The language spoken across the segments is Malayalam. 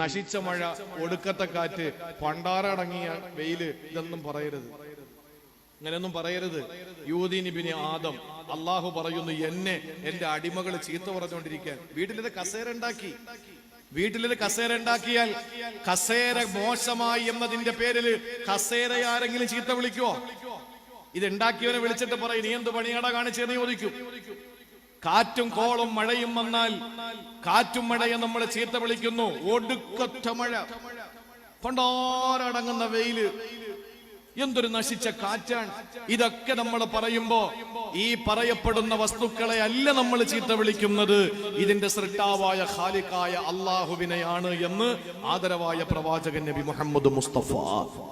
നശിച്ച മഴ ഒടുക്കത്തെ കാറ്റ് പണ്ടാറടങ്ങിയ വെയിൽ ഇതൊന്നും പറയരുത്. അങ്ങനെയൊന്നും പറയരുത്. യൂദീനിബിന് ആദം അള്ളാഹു പറയുന്നു എന്നെ എന്റെ അടിമകൾ ചീത്ത പറഞ്ഞുകൊണ്ടിരിക്കാൻ. വീട്ടിലൊരു കസേര ഉണ്ടാക്കി. വീട്ടിലൊരു കസേര ഉണ്ടാക്കിയാൽ കസേര മോശമായി എന്നതിന്റെ പേരിൽ കസേര ആരെങ്കിലും ചീത്ത വിളിക്കുവോ? ഇത് ഉണ്ടാക്കിയവനെ വിളിച്ചിട്ട് പറയും നീ എന്ത് പണിയാടാ കാണിച്ചെന്ന് ചോദിക്കും. കാറ്റും കോളും മഴയും വന്നാൽ കാറ്റും മഴയും നമ്മൾ ചീത്ത വിളിക്കുന്നു. ഒടുക്കറ്റ മഴ. കൊണ്ടോരടങ്ങുന്ന വെയിൽ. എന്തൊരു നശിച്ച കാറ്റാണ്. ഇതൊക്കെ നമ്മൾ പറയുമ്പോ ഈ പറയപ്പെടുന്ന വസ്തുക്കളെ അല്ല നമ്മൾ ചീത്ത വിളിക്കുന്നത്. ഇതിന്റെ സൃഷ്ടാവായ ഖാലിക്കായ അള്ളാഹുവിനെയാണ് എന്ന് ആദരവായ പ്രവാചകൻ നബി മുഹമ്മദ് മുസ്തഫ.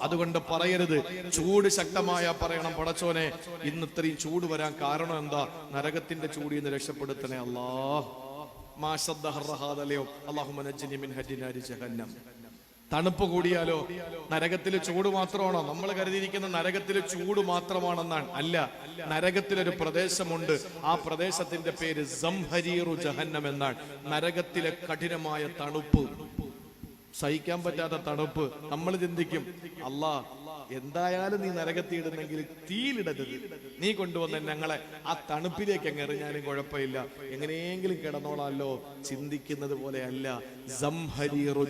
അതുകൊണ്ട് പറയരുത്. ചൂട് ശക്തമായ പറയണം പടച്ചോനെ. ഇന്ന് ഇത്രയും ചൂട് വരാൻ കാരണം എന്താ? നരകത്തിന്റെ ചൂടിൽ നിന്ന് രക്ഷപ്പെടുത്തണേ അള്ളാഹ് മാ ശദ്ദ ഹർഹാദലയോ അല്ലാഹുമ്മ നജ്ജിനി മിൻ ഹജ്ജിനാരി ജഹന്നം. തണുപ്പ് കൂടിയാലോ? നരകത്തിലെ ചൂട് മാത്രമാണോ? നമ്മൾ കരുതിയിരിക്കുന്ന നരകത്തിലെ ചൂട് മാത്രമാണെന്നാണ്. അല്ല നരകത്തിലൊരു പ്രദേശമുണ്ട്. ആ പ്രദേശത്തിന്റെ പേര് സംഹരീറു ജഹന്നം എന്നാണ്. നരകത്തിലെ കഠിനമായ തണുപ്പ്. സഹിക്കാൻ പറ്റാത്ത തണുപ്പ്. നമ്മൾ ചിന്തിക്കും അല്ലാ എന്തായാലും നീ നരകത്തിയിടുന്നെങ്കിൽ തീയിലിടരുത്. നീ കൊണ്ടുവന്ന ഞങ്ങളെ ആ തണുപ്പിലേക്ക് അങ്ങ് എറിഞ്ഞാലും കുഴപ്പമില്ല. എങ്ങനെയെങ്കിലും കിടന്നോളാലോ. ചിന്തിക്കുന്നത് പോലെയല്ല.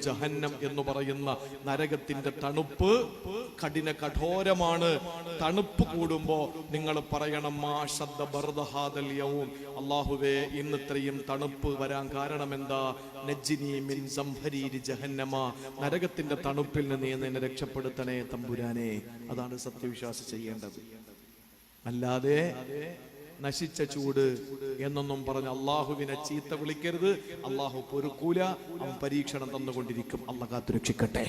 ജഹന്നം എന്ന് പറയുന്ന നരകത്തിന്റെ തണുപ്പ് കഠിന കഠോരമാണ്. തണുപ്പ് കൂടുമ്പോ നിങ്ങൾ പറയണം മാ ശബ്ദ ബർദഹാദൽ യൗം. അള്ളാഹുവേ ഇന്ന് ഇത്രയും തണുപ്പ് വരാൻ കാരണം എന്താ നജ്ജിനി മിൻ സംഹരീരി ജഹന്നമ. നരകത്തിന്റെ തണുപ്പിൽ നിന്ന് നീ എന്നെ രക്ഷപ്പെടുത്തണേ തമ്പുരാനെ. അതാണ് സത്യവിശ്വാസി ചെയ്യേണ്ടത്. അല്ലാതെ നശിച്ച ചൂട് എന്നൊന്നും പറഞ്ഞ് അള്ളാഹുവിനെ ചീത്ത വിളിക്കരുത്. അള്ളാഹു പൊരുക്കൂല അവൻ പരീക്ഷണം തന്നുകൊണ്ടിരിക്കും. അള്ളാഹ് കാത്തുരക്ഷിക്കട്ടെ.